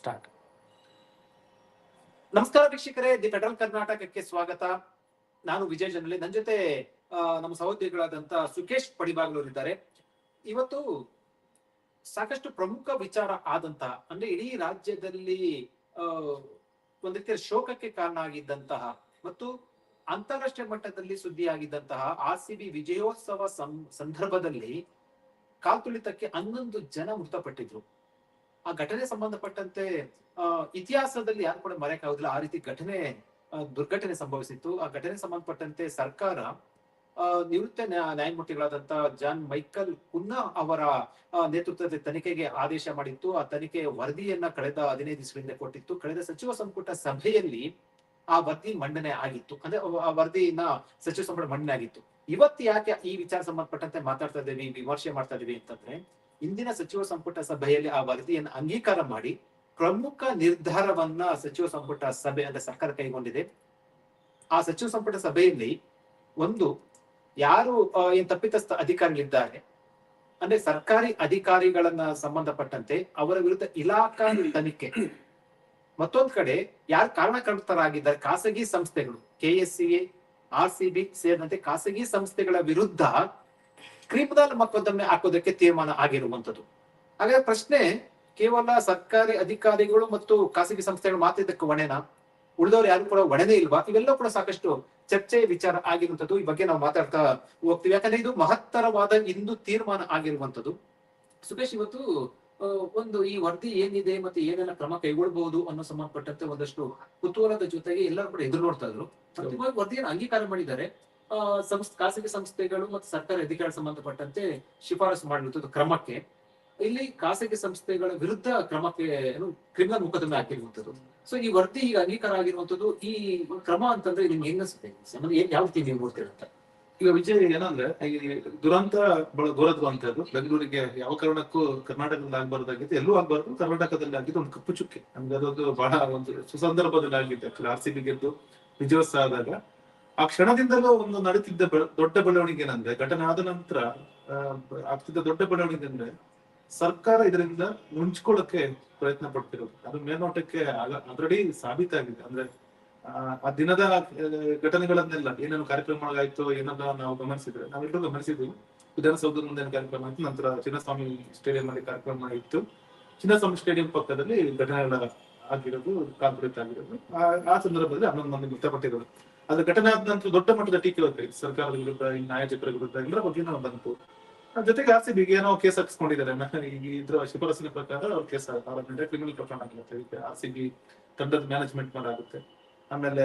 Start. ನಮಸ್ಕಾರ ವೀಕ್ಷಕರೇ, the federal ಕರ್ನಾಟಕಕ್ಕೆ ಸ್ವಾಗತ. ನಾನು ವಿಜಯ್ ಜನಲಿ ನನ್ನ ಜೊತೆ ನಮ್ಮ ಸಹೋದ್ಯೋಗಿಗಳಾದಂತ ಸುಖೇಶ್ ಪಡಿಬಾಗ್ಲೂರ್ ಇದ್ದಾರೆ. ಇವತ್ತು ಸಾಕಷ್ಟು ಪ್ರಮುಖ ವಿಚಾರ ಆದಂತಹ ಅಂದ್ರೆ ಇಡೀ ರಾಜ್ಯದಲ್ಲಿ ಒಂದು ರೀತಿಯ ಶೋಕಕ್ಕೆ ಕಾರಣ ಆಗಿದ್ದಂತಹ ಮತ್ತು ಅಂತಾರಾಷ್ಟ್ರೀಯ ಮಟ್ಟದಲ್ಲಿ ಸುದ್ದಿಯಾಗಿದ್ದಂತಹ ಆರ್ ಸಿ ಬಿ ವಿಜಯೋತ್ಸವ ಸಂದರ್ಭದಲ್ಲಿ ಕಾಲ್ತುಳಿತಕ್ಕೆ ಹನ್ನೊಂದು ಜನ ಮೃತಪಟ್ಟಿದ್ರು. ಆ ಘಟನೆ ಸಂಬಂಧಪಟ್ಟಂತೆ ಇತಿಹಾಸದಲ್ಲಿ ಯಾರು ಕೂಡ ಮರೆಯಕ್ಕಾಗುದಿಲ್ಲ ಆ ರೀತಿ ಘಟನೆ ದುರ್ಘಟನೆ ಸಂಭವಿಸಿತ್ತು. ಆ ಘಟನೆ ಸಂಬಂಧಪಟ್ಟಂತೆ ಸರ್ಕಾರ ನಿವೃತ್ತ ನ್ಯಾಯಮೂರ್ತಿಗಳಾದಂತಹ ನ್ಯಾಯಮೂರ್ತಿಗಳಾದಂತ ಜಾನ್ ಮೈಕಲ್ ಕುನ್ನಾ ಅವರ ನೇತೃತ್ವದ ತನಿಖೆಗೆ ಆದೇಶ ಮಾಡಿತ್ತು. ಆ ತನಿಖೆ ವರದಿಯನ್ನ ಕಳೆದ ಹದಿನೈದು ದಿವಸಗಳಿಂದ ಕೊಟ್ಟಿತ್ತು. ಕಳೆದ ಸಚಿವ ಸಂಪುಟ ಸಭೆಯಲ್ಲಿ ಆ ವರದಿ ಮಂಡನೆ ಆಗಿತ್ತು. ಅಂದ್ರೆ ಆ- ವರದಿನ ಸಚಿವ ಸಂಪುಟ ಮಂಡನೆ ಆಗಿತ್ತು. ಇವತ್ತು ಯಾಕೆ ಈ ವಿಚಾರ ಸಂಬಂಧಪಟ್ಟಂತೆ ಮಾತಾಡ್ತಾ ಇದ್ದೀವಿ, ವಿಮರ್ಶೆ ಮಾಡ್ತಾ ಇದ್ದೀವಿ ಅಂತಂದ್ರೆ ಇಂದಿನ ಸಚಿವ ಸಂಪುಟ ಸಭೆಯಲ್ಲಿ ಆ ವರದಿಯನ್ನು ಅಂಗೀಕಾರ ಮಾಡಿ ಪ್ರಮುಖ ನಿರ್ಧಾರವನ್ನ ಸಚಿವ ಸಂಪುಟ ಸಭೆ, ಅಂದ್ರೆ ಸರ್ಕಾರ ಕೈಗೊಂಡಿದೆ. ಆ ಸಚಿವ ಸಂಪುಟ ಸಭೆಯಲ್ಲಿ ಒಂದು ಯಾರು ಏನ್ ತಪ್ಪಿತಸ್ಥ ಅಧಿಕಾರಿಗಳಿದ್ದಾರೆ, ಅಂದ್ರೆ ಸರ್ಕಾರಿ ಅಧಿಕಾರಿಗಳನ್ನ ಸಂಬಂಧಪಟ್ಟಂತೆ ಅವರ ವಿರುದ್ಧ ಇಲಾಖಾ ತನಿಖೆ. ಮತ್ತೊಂದ್ ಕಡೆ ಯಾರು ಕಾರಣಕರ್ತರಾಗಿದ್ದಾರೆ, ಖಾಸಗಿ ಸಂಸ್ಥೆಗಳು K S C A R C B ಸೇರಿದಂತೆ ಖಾಸಗಿ ಸಂಸ್ಥೆಗಳ ವಿರುದ್ಧ ಕ್ರಿಮಿನಲ್ ಮೊಕದ್ದಮೆ ಹಾಕೋದಕ್ಕೆ ತೀರ್ಮಾನ ಆಗಿರುವಂತದ್ದು ಹಾಗಾದ್ರೆ ಪ್ರಶ್ನೆ, ಕೇವಲ ಸರ್ಕಾರಿ ಅಧಿಕಾರಿಗಳು ಮತ್ತು ಖಾಸಗಿ ಸಂಸ್ಥೆಗಳು ಮಾತ್ರ ಇದಕ್ಕೆ ಹೊಣೆನಾ? ಉಳಿದವರು ಯಾರು ಕೂಡ ಹೊಣೆನೇ ಇಲ್ವಾ? ಇವೆಲ್ಲ ಕೂಡ ಸಾಕಷ್ಟು ಚರ್ಚೆ, ವಿಚಾರ ಆಗಿರುವಂತದ್ದು ಈ ಬಗ್ಗೆ ನಾವು ಮಾತಾಡ್ತಾ ಹೋಗ್ತೀವಿ. ಯಾಕಂದ್ರೆ ಇದು ಮಹತ್ತರವಾದ ಇಂದು ತೀರ್ಮಾನ ಆಗಿರುವಂತದ್ದು ಸುಖೇಶ್, ಇವತ್ತು ಒಂದು ಈ ವರದಿ ಏನಿದೆ ಮತ್ತೆ ಏನೆಲ್ಲ ಕ್ರಮ ಕೈಗೊಳ್ಳಬಹುದು ಅನ್ನೋ ಸಂಬಂಧಪಟ್ಟಂತೆ ಒಂದಷ್ಟು ಕುತೂಹಲದ ಜೊತೆಗೆ ಎಲ್ಲರೂ ಕೂಡ ಎದುರು ನೋಡ್ತಾ ಇದ್ರು. ವರದಿಯನ್ನು ಅಂಗೀಕಾರ ಮಾಡಿದ್ದಾರೆ. ಆ, ಸಂಸ್ ಖಾಸಗಿ ಸಂಸ್ಥೆಗಳು ಮತ್ತು ಸರ್ಕಾರಿ ಅಧಿಕಾರ ಸಂಬಂಧಪಟ್ಟಂತೆ ಶಿಫಾರಸು ಮಾಡಿರುತ್ತದೆ ಕ್ರಮಕ್ಕೆ. ಇಲ್ಲಿ ಖಾಸಗಿ ಸಂಸ್ಥೆಗಳ ವಿರುದ್ಧ ಕ್ರಮಕ್ಕೆ ಏನು ಕ್ರಿಮಿನಲ್ ಮೊಕದ್ದಮೆ ಹಾಕಿರುವಂತದ್ದು ಸೊ ಈ ವರದಿ ಈಗ ಅಂಗೀಕಾರ ಆಗಿರುವಂತದ್ದು ಈ ಕ್ರಮ ಅಂತಂದ್ರೆ ನಿಮ್ಗೆ ಹೆಂಗ್ ಅನ್ಸುತ್ತೆ? ಸಂಬಂಧ ಏನ್ ಯಾವ ರೀತಿ ನೀವು ನೋಡ್ತಿರಂತ ಈಗ ವಿಜಯ್ ಏನಂದ್ರೆ ಈ ದುರಂತ ಬಹಳ ದೂರದ್ವಂತದ್ದು ಬೆಂಗಳೂರಿಗೆ ಯಾವ ಕಾರಣಕ್ಕೂ ಕರ್ನಾಟಕದಲ್ಲಿ ಆಗ್ಬಾರ್ದಾಗಿದ್ದು ಎಲ್ಲೂ ಆಗ್ಬಾರ್ದು ಕರ್ನಾಟಕದಲ್ಲಿ ಆಗಿದ್ದು ಒಂದು ಕಪ್ಪು ಚುಕ್ಕೆ. ನಮ್ಗೆ ಅದೊಂದು ಬಹಳ ಒಂದು ಸುಸಂದರ್ಭದಲ್ಲಿ ಆಗಿತ್ತು. ಆರ್ ಸಿ ಬಿ ಗೆದ್ದು ವಿಜಯೋತ್ಸವ ಆದಾಗ. ಆ ಕ್ಷಣದಿಂದಲೂ ಒಂದು ನಡೀತಿದ್ದ ದೊಡ್ಡ ಬೆಳವಣಿಗೆ ಏನಂದ್ರೆ ಘಟನೆ ಆದ ನಂತರ ಆಗ್ತಿದ್ದ ದೊಡ್ಡ ಬೆಳವಣಿಗೆ ಅಂದ್ರೆ ಸರ್ಕಾರ ಇದರಿಂದ ನುಂಚ್ಕೊಳ್ಳಕ್ಕೆ ಪ್ರಯತ್ನ ಪಡ್ತಿರೋದು. ಅದು ಮೇಲ್ನೋಟಕ್ಕೆ ಆಲ್ರೆಡಿ ಸಾಬೀತಾಗಿದೆ. ಅಂದ್ರೆ ಆ, ದಿನದ ಘಟನೆಗಳನ್ನೆಲ್ಲ ಏನೇನು ಆಯ್ತು ಏನೆಲ್ಲ ನಾವು ಗಮನಿಸಿದ್ರೆ ನಾವೆಲ್ಲರೂ ಗಮನಿಸಿದ್ವಿ. ವಿಧಾನಸೌಧದ ಮುಂದೆ ಕಾರ್ಯಕ್ರಮ ಆಯ್ತು ನಂತರ ಚಿನ್ನಸ್ವಾಮಿ ಸ್ಟೇಡಿಯಂ ಅಲ್ಲಿ ಕಾರ್ಯಕ್ರಮ ಇತ್ತು. ಚಿನ್ನಸ್ವಾಮಿ ಸ್ಟೇಡಿಯಂ ಪಕ್ಕದಲ್ಲಿ ಘಟನೆಗಳ ಆಗಿರೋದು ಕಾಲ್ಪುರಿತ ಆಗಿರೋದು ಆ ಸಂದರ್ಭದಲ್ಲಿ ಹನ್ನೊಂದು ಮಂದಿ ಮೃತಪಟ್ಟಿರೋದು ಅದು ಘಟನೆ ಆದ ನಂತರ ದೊಡ್ಡ ಮಟ್ಟದ ಟೀಕೆ ಬರ್ತದೆ ಸರ್ಕಾರದ ವಿರುದ್ಧ ಈ ಆಯೋಜಕರ ವಿರುದ್ಧ, ಎಲ್ಲರ ಬಗ್ಗೆ ನಾವು ಬಂತು. ಜೊತೆಗೆ ಆರ್ ಸಿ ಏನೋ ಕೇಸ್ ಹಾಕಿಸ್ಕೊಂಡಿದ್ದಾರೆ. ಇದ್ರ ಶಿಫಾರಸಿನ ಪ್ರಕಾರ ಅವ್ರ ಕೇಸ್ ಆರಂಭ ಕ್ರಿಮಿನಲ್ ಪ್ರಕರಣ ಆಗಿರುತ್ತೆ ಆರ್ ಸಿ ಬಿ ತಂಡದ ಮ್ಯಾನೇಜ್ಮೆಂಟ್ ಮಾಡಾಗುತ್ತೆ ಆಮೇಲೆ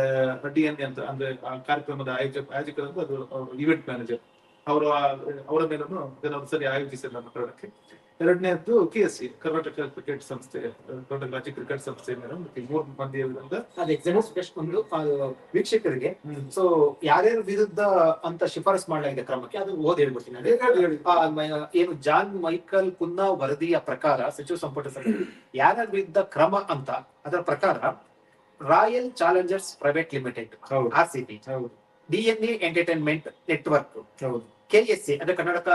ಡಿ ಎನ್ ಅಂತ, ಅಂದ್ರೆ ಆ ಕಾರ್ಯಕ್ರಮದ ಆಯೋಜಕ ಆಯೋಜಕರಂದ್ರೆ ಅದು ಇವೆಂಟ್ ಮ್ಯಾನೇಜರ್ ಅವರು ಅವರ ಮೇಲೂ ಸರಿ ಆಯೋಜಿಸಿಲ್ಲ ಪ್ರಕರಣಕ್ಕೆ. ಎರಡನೇದ್ದು K S C Karnataka cricket ಸಂಸ್ಥೆ ಕರ್ನಾಟಕ ರಾಜ್ಯ ಕ್ರಿಕೆಟ್ ಸಂಸ್ಥೆ ಮೂರು ಎಕ್ಸಾಕ್ಟ್ ಸುಖೇಶ್ ಒಂದು ವೀಕ್ಷಕರಿಗೆ. ಸೊ ಯಾರ್ಯಾರ ವಿರುದ್ಧ ಅಂತ ಶಿಫಾರಸ್ ಮಾಡಲಾಗಿದೆ ಕ್ರಮಕ್ಕೆ ಅದು ಓದ್ ಹೇಳ್ಬಿಡ್ತೀನಿ ಏನು ಜಾನ್ ಮೈಕಲ್ ಕುನ್ನಾ ವರದಿಯ ಪ್ರಕಾರ ಸಚಿವ ಸಂಪುಟ ಸಭೆ ಯಾರ್ಯಾರ ವಿರುದ್ಧ ಕ್ರಮ ಅಂತ ಅದರ ಪ್ರಕಾರ ರಾಯಲ್ ಚಾಲೆಂಜರ್ಸ್ ಪ್ರೈವೇಟ್ ಲಿಮಿಟೆಡ್ ಹೌದು. ಆರ್ ಸಿ ಹೌದು. DNA entertainment network. ಹೌದು. ಕೆಎಸ್ಸಿ ಅಂದ್ರೆ Karnataka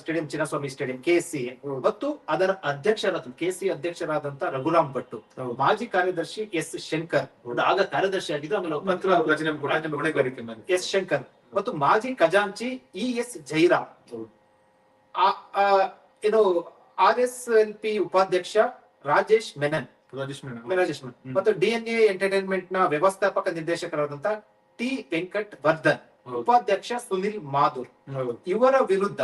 stadium Chinnaswamy stadium KSC. ಮತ್ತು ಅದರ ಅಧ್ಯಕ್ಷರಾದ ಕೆಸಿ ಅಧ್ಯಕ್ಷರಾದಂತ ರಘುರಾಮ್ ಭಟ್ಟು. ಮಾಜಿ ಕಾರ್ಯದರ್ಶಿ ಎಸ್ ಶಂಕರ್. ಆಗ ಕಾರ್ಯದರ್ಶಿ ಆಗಿದ್ದು ಆಮೇಲೆ ಎಸ್ ಶಂಕರ್ ಮತ್ತು ಮಾಜಿ ಖಜಾಂಚಿ ಇ ಎಸ್ ಜೈರಾಮ್ ಇದು ಆರ್ ಎಸ್ ಎಲ್ ಪಿ ಉಪಾಧ್ಯಕ್ಷ ರಾಜೇಶ್ ಮೆನನ್ ರಾಜೇಶ್ ಮೇನನ್. ಮತ್ತು ಡಿಎನ್ಎ ಎಂಟರ್ಟೈನ್ಮೆಂಟ್ನ ವ್ಯವಸ್ಥಾಪಕ ನಿರ್ದೇಶಕರಾದಂತಹ ಟಿ ವೆಂಕಟ್ ವರ್ಧನ್. ಉಪಾಧ್ಯಕ್ಷ ಸುನಿಲ್ ಮಾಧುರ್. ಇವರ ವಿರುದ್ಧ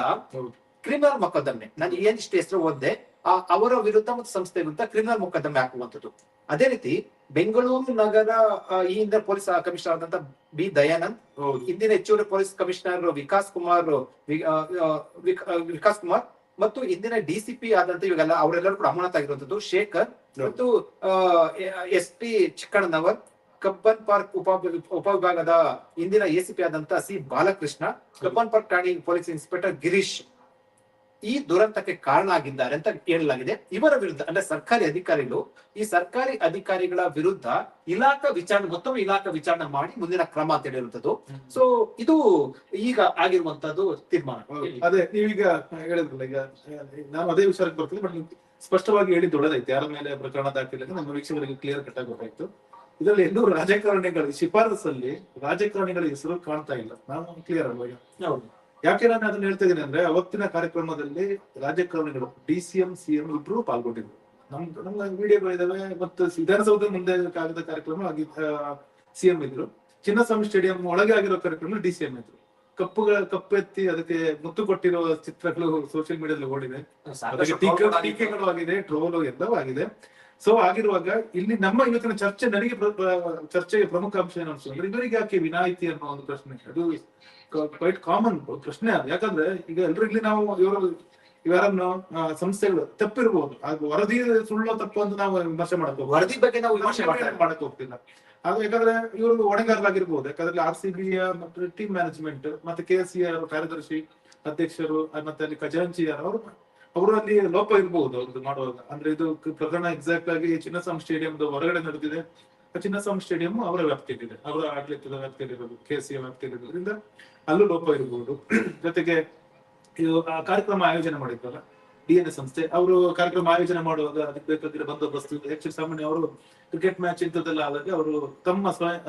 ಕ್ರಿಮಿನಲ್ ಮೊಕದ್ದಮೆ. ನಾನು ಏನಿಷ್ಟು ಹೆಸರು ಓದ್ದೆ? ಆ ಅವರ ವಿರುದ್ಧ ಮತ್ತು ಸಂಸ್ಥೆ ವಿರುದ್ಧ ಕ್ರಿಮಿನಲ್ ಮೊಕದ್ದಮೆ ಹಾಕುವಂಥದ್ದು. ಅದೇ ರೀತಿ ಬೆಂಗಳೂರು ನಗರ ಈ ಹಿಂದೆ ಪೊಲೀಸ್ ಕಮಿಷನರ್ ಆದಂತ ಬಿ. ದಯಾನಂದ್ ಹಿಂದಿನ ಹೆಚ್ಚುವರಿ ಪೊಲೀಸ್ ಕಮಿಷನರ್ ವಿಕಾಸ್ ಕುಮಾರ್ ವಿಕಾಸ್ ಕುಮಾರ್ ಮತ್ತು ಇಂದಿನ ಡಿಸಿಪಿ ಆದಂತ ಇವಾಗೆಲ್ಲ ಅವರೆಲ್ಲರೂ ಕೂಡ ಅಮಾನತಾಗಿರುವಂತದ್ದು ಶೇಖರ್ ಮತ್ತು S P Chikkannanavar Cubbon park ಉಪ ಉಪವಿಭಾಗದ ಇಂದಿನ ಎಸಿಪಿ ಆದಂತ ಸಿ ಬಾಲಕೃಷ್ಣ ಕಬ್ಬನ್ ಪಾರ್ಕ್ ಠಾಣೆ ಪೊಲೀಸ್ ಇನ್ಸ್ಪೆಕ್ಟರ್ ಗಿರೀಶ್ ಈ ದುರಂತಕ್ಕೆ ಕಾರಣ ಆಗಿದ್ದಾರೆ ಅಂತ ಹೇಳಲಾಗಿದೆ ಇವರ ವಿರುದ್ಧ ಅಂದ್ರೆ ಸರ್ಕಾರಿ ಅಧಿಕಾರಿಗಳು ಈ ಸರ್ಕಾರಿ ಅಧಿಕಾರಿಗಳ ವಿರುದ್ಧ ಇಲಾಖಾ ವಿಚಾರಣೆ ಮತ್ತೊಮ್ಮೆ ಇಲಾಖಾ ವಿಚಾರಣೆ ಮಾಡಿ ಮುಂದಿನ ಕ್ರಮ ಅಂತ ಹೇಳಿರುವಂತದ್ದು ಸೊ ಇದು ಈಗ ಆಗಿರುವಂತದ್ದು ತೀರ್ಮಾನ. ಅದೇ ನೀವೀಗ ಹೇಳಿದ್ರಲ್ಲ ಈಗ ನಾನು ಅದೇ ವಿಚಾರಕ್ಕೆ ಬರ್ತೀನಿ ಬಟ್ ಸ್ಪಷ್ಟವಾಗಿ ಹೇಳಿದ್ದು ಒಳ್ಳೆದಾಯ್ತು ಯಾರ ಮೇಲೆ ಪ್ರಕರಣ ದಾಖಲೆ ನಮ್ಮ ವೀಕ್ಷಕರಿಗೆ ಕ್ಲಿಯರ್ ಕಟ್ ಆಗಿ ಗೊತ್ತಾಯ್ತು. ಇದರಲ್ಲಿ ಎಲ್ಲೂ ರಾಜಕಾರಣಿಗಳ ಶಿಫಾರಸಲ್ಲಿ ರಾಜಕಾರಣಿಗಳ ಹೆಸರು ಕಾಣ್ತಾ ಇಲ್ಲ. ನಾನು ಕ್ಲಿಯರ್ ಅಲ್ವಾ ಯಾಕೆ ನಾನು ಅದನ್ನ ಹೇಳ್ತಾ ಇದ್ದೀನಿ ಅಂದ್ರೆ ಅವತ್ತಿನ ಕಾರ್ಯಕ್ರಮದಲ್ಲಿ ರಾಜಕಾರಣಿಗಳು D C M C M ಇಬ್ರು ಪಾಲ್ಗೊಂಡಿದ್ರು. ನಮ್ ನಮ್ಮ ವಿಡಿಯೋಗಳು ಇದಾವೆ ಮತ್ತು ವಿಧಾನಸೌಧ ಮುಂದೆ ಆಗಿದ್ದ ಕಾರ್ಯಕ್ರಮ ಆಗಿದ್ದ ಸಿಎಂ ಇದ್ರು. ಚಿನ್ನಸ್ವಾಮಿ ಸ್ಟೇಡಿಯಂ ಒಳಗೆ ಆಗಿರೋ ಕಾರ್ಯಕ್ರಮ ಡಿ ಸಿ ಎಂ ಇದ್ರು. ಕಪ್ಪುಗಳ ಕಪ್ಪೆತ್ತಿ ಅದಕ್ಕೆ ಮುತ್ತು ಕೊಟ್ಟಿರೋ ಚಿತ್ರಗಳು ಸೋಷಿಯಲ್ ಮೀಡಿಯಾದಲ್ಲಿ ಓಡಿದೆ. ಟೀಕೆಗಳು ಆಗಿದೆ ಟ್ರೋಲ್ ಎಲ್ಲವೂ ಆಗಿದೆ. ಸೊ ಆಗಿರುವಾಗ ಇಲ್ಲಿ ನಮ್ಮ ಇವತ್ತಿನ ಚರ್ಚೆ ನನಗೆ ಚರ್ಚೆಗೆ ಪ್ರಮುಖ ಅಂಶ ಏನು ಅನ್ಸುತ್ತೆ ಇವರಿಗೆ ಯಾಕೆ ವಿನಾಯಿತಿ ಅನ್ನೋ ಒಂದು ಪ್ರಶ್ನೆ ಅದು ಕ್ವೈಟ್ ಕಾಮನ್ ಪ್ರಶ್ನೆ ಅದು. ಯಾಕಂದ್ರೆ ಈಗ ಎಲ್ರು ಇಲ್ಲಿ ನಾವು ಇವರು ಇವರನ್ನು ಸಂಸ್ಥೆಗಳು ತಪ್ಪಿರಬಹುದು ಅದು ವರದಿ ಸುಳ್ಳು ತಪ್ಪು ಅಂತ ನಾವು ವಿಮರ್ಶೆ ಮಾಡಬಹುದು ವರದಿ ಬಗ್ಗೆ ನಾವು ವಿಮರ್ಶೆ ಮಾಡಕ್ ಹೋಗ್ತಿಲ್ಲ. ಅದು ಯಾಕಂದ್ರೆ ಇವರು ಹೊಣೆಗಾರರಾಗಿರ್ಬೋದು. ಯಾಕಂದ್ರೆ ಆರ್ ಸಿ ಬಿ ಮತ್ತೆ ಟೀಮ್ ಮ್ಯಾನೇಜ್ಮೆಂಟ್ ಮತ್ತೆ ಕೆ ಎಸ್ ಸಿ ಕಾರ್ಯದರ್ಶಿ ಅಧ್ಯಕ್ಷರು ಮತ್ತೆ ಅಲ್ಲಿ ಖಜಾಂಚಿ ಅವರು ಅವರು ಅಲ್ಲಿ ಲೋಪ ಇರಬಹುದು ಅವ್ರದ್ದು ಮಾಡುವಾಗ. ಅಂದ್ರೆ ಇದು ಪ್ರಕರಣ ಎಕ್ಸಾಕ್ಟ್ ಆಗಿ ಚಿನ್ನಸ್ವಾಮಿ ಸ್ಟೇಡಿಯಂ ಹೊರಗಡೆ ನಡೆದಿದೆ. ಚಿನ್ನಸ್ವಾಮಿ ಸ್ಟೇಡಿಯಂ ಅವರ ವ್ಯಾಪ್ತಿಯಲ್ಲಿದೆ. ಅವರ ಆಡಳಿತದ ವ್ಯಾಪ್ತಿಯಲ್ಲಿರೋದು ಕೆ ಸಿ ವ್ಯಾಪ್ತಿಯಲ್ಲಿರೋದ್ರಿಂದ ಅಲ್ಲೂ ಲೋಪ ಇರಬಹುದು ಜೊತೆಗೆ ಇದು ಕಾರ್ಯಕ್ರಮ ಆಯೋಜನೆ ಮಾಡಿದ್ರಲ್ಲ ಡಿ ಎನ್ ಎ ಸಂಸ್ಥೆ, ಅವರು ಕಾರ್ಯಕ್ರಮ ಆಯೋಜನೆ ಮಾಡುವಾಗ ಅದಕ್ಕೆ ಬೇಕಾಗಿರೋ ಬಂದೋಬಸ್ತು ಹೆಚ್ಚು ಸಾಮಾನ್ಯ ಅವರು ಕ್ರಿಕೆಟ್ ಮ್ಯಾಚ್ ಇಂಥದ್ದೆಲ್ಲ ಆದಾಗ ಅವರು ತಮ್ಮ ಸ್ವಯಂ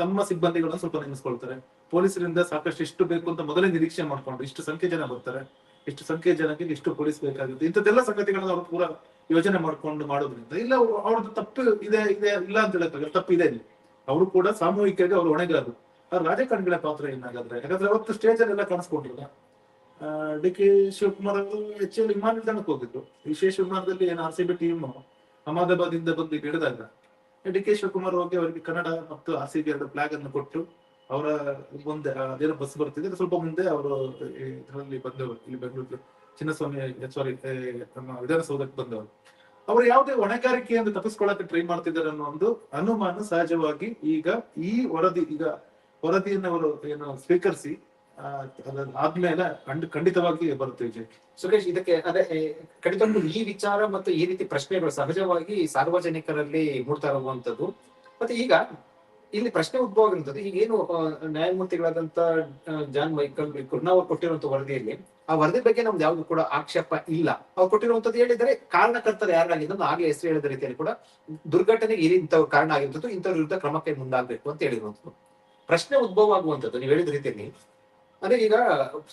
ತಮ್ಮ ಸಿಬ್ಬಂದಿಗಳನ್ನ ಸ್ವಲ್ಪ ನೇಮಿಸ್ಕೊಳ್ತಾರೆ ಪೊಲೀಸರಿಂದ ಸಾಕಷ್ಟು ಇಷ್ಟು ಬೇಕು ಅಂತ ಮೊದಲೇ ನಿರೀಕ್ಷೆ ಮಾಡ್ಕೊಂಡು ಇಷ್ಟು ಸಂಖ್ಯೆ ಜನ ಬರ್ತಾರೆ. ಇಷ್ಟು ಸಂಖ್ಯೆ ಜನಕ್ಕೆ ಇಷ್ಟು ಪೊಲೀಸ್ ಬೇಕಾಗುತ್ತೆ. ಇಂಥದ್ದೆಲ್ಲ ಸಂಗತಿಗಳನ್ನ ಅವ್ರು ಪೂರ ಯೋಜನೆ ಮಾಡ್ಕೊಂಡು ಮಾಡೋದ್ರಿಂದ. ಇಲ್ಲ, ಅವ್ರು- ಅವ್ರದ್ದು ತಪ್ಪು ಇದೆ ಇದೆ, ಇಲ್ಲ ಅಂತ ಹೇಳಕ್ಕಾಗಲ್ಲ ತಪ್ಪು ಇದೆ ಇಲ್ಲಿ ಅವರು ಕೂಡ ಸಾಮೂಹಿಕವಾಗಿ ಅವ್ರು ಹೊಣೆಗಾರರು. ಅವ್ರ ರಾಜಕಾರಣಿಗಳ ಪಾತ್ರ ಏನಾಗಾದ್ರೆ? ಯಾಕಂದ್ರೆ ಅವತ್ತು ಸ್ಟೇಜ್ ಅಲ್ಲೆಲ್ಲ ಕಾಣಿಸ್ಕೊಂಡಿಲ್ಲ. ಡಿ ಕೆ ಶಿವಕುಮಾರ್ ಅವರು ಎಲ್ ವಿಮಾನ ನಿಲ್ದಾಣಕ್ಕೆ ಹೋಗಿದ್ರು. ವಿಶೇಷ ವಿಮಾನದಲ್ಲಿ ಏನು R C B team Ahmedabad ಇಂದ ಬಂದು ಇಳಿದಾಗ ಡಿ ಕೆ ಶಿವಕುಮಾರ್ ಹೋಗಿ ಅವರಿಗೆ ಕನ್ನಡ ಮತ್ತು ಆರ್ ಸಿ ಬಿ ಎರಡು ಫ್ಲಾಗ್ ಅನ್ನು ಕೊಟ್ಟು ಅವರ ಮುಂದೆ ಅದೇನೋ ಬಸ್ ಬರ್ತಿದೆ ಸ್ವಲ್ಪ ಮುಂದೆ ಅವರು ಇದರಲ್ಲಿ ಬಂದವರು, ಇಲ್ಲಿ ಬೆಂಗಳೂರು ಚಿನ್ನಸ್ವಾಮಿ ಸಾರಿ ನಮ್ಮ ವಿಧಾನಸೌಧಕ್ಕೆ ಬಂದವರು. ಅವರು ಯಾವುದೇ ಅಂತ ತಪ್ಪಿಸ್ಕೊಳ್ಳಕ್ಕೆ ಟ್ರೈ ಮಾಡ್ತಿದ್ದಾರೆ ಅನ್ನೋ ಒಂದು ಅನುಮಾನ ಸಹಜವಾಗಿ ಈಗ ಈ ವರದಿ, ಈಗ ವರದಿಯನ್ನು ಅವರು ಏನು ಸ್ವೀಕರಿಸಿ ಆದ್ಮೇಲೆ ಖಂಡ, ಖಂಡಿತವಾಗಿ ಬರುತ್ತೆ ವಿಜಯ್ ಸುರೇಶ್, ಇದಕ್ಕೆ, ಅದೇ ಖಂಡಿತ ಈ ವಿಚಾರ ಮತ್ತು ಈ ರೀತಿ ಪ್ರಶ್ನೆಗಳು ಸಹಜವಾಗಿ ಸಾರ್ವಜನಿಕರಲ್ಲಿ ಮೂಡ್ತಾ ಇರುವಂತದ್ದು ಮತ್ತೆ ಈಗ ಇಲ್ಲಿ ಪ್ರಶ್ನೆ ಉದ್ಭವ ಆಗಿರುತ್ತದೆ ಈಗ ಏನು ನ್ಯಾಯಮೂರ್ತಿಗಳಾದಂತ ಜಾನ್ ಮೈಕಲ್ ಕುರ್ನಾ ಅವರು ಕೊಟ್ಟಿರುವಂತ ವರದಿಯಲ್ಲಿ, ಆ ವರದಿ ಬಗ್ಗೆ ನಮ್ದು ಯಾವ್ದು ಕೂಡ ಆಕ್ಷೇಪ ಇಲ್ಲ. ಅವ್ರು ಕೊಟ್ಟಿರುವಂತದ್ದು ಹೇಳಿದರೆ ಕಾರಣಕರ್ತರು ಯಾರಾಗಿದ್ದು ನಾನು ಆಗ್ಲೇ ಹೆಸರು ಹೇಳಿದ ರೀತಿಯಲ್ಲಿ ಕೂಡ ದುರ್ಘಟನೆ ಇಂಥವ್ರು ಕಾರಣ ಆಗಿರ್ತದ್ದು ಇಂಥವ್ರ ವಿರುದ್ಧ ಕ್ರಮಕ್ಕೆ ಮುಂದಾಗಬೇಕು ಅಂತ ಹೇಳಿರುವಂತದ್ದು. ಪ್ರಶ್ನೆ ಉದ್ಭವ ಆಗುವಂತದ್ದು, ನೀವು ಹೇಳಿದ ರೀತಿಯಲ್ಲಿ. ಅಂದ್ರೆ ಈಗ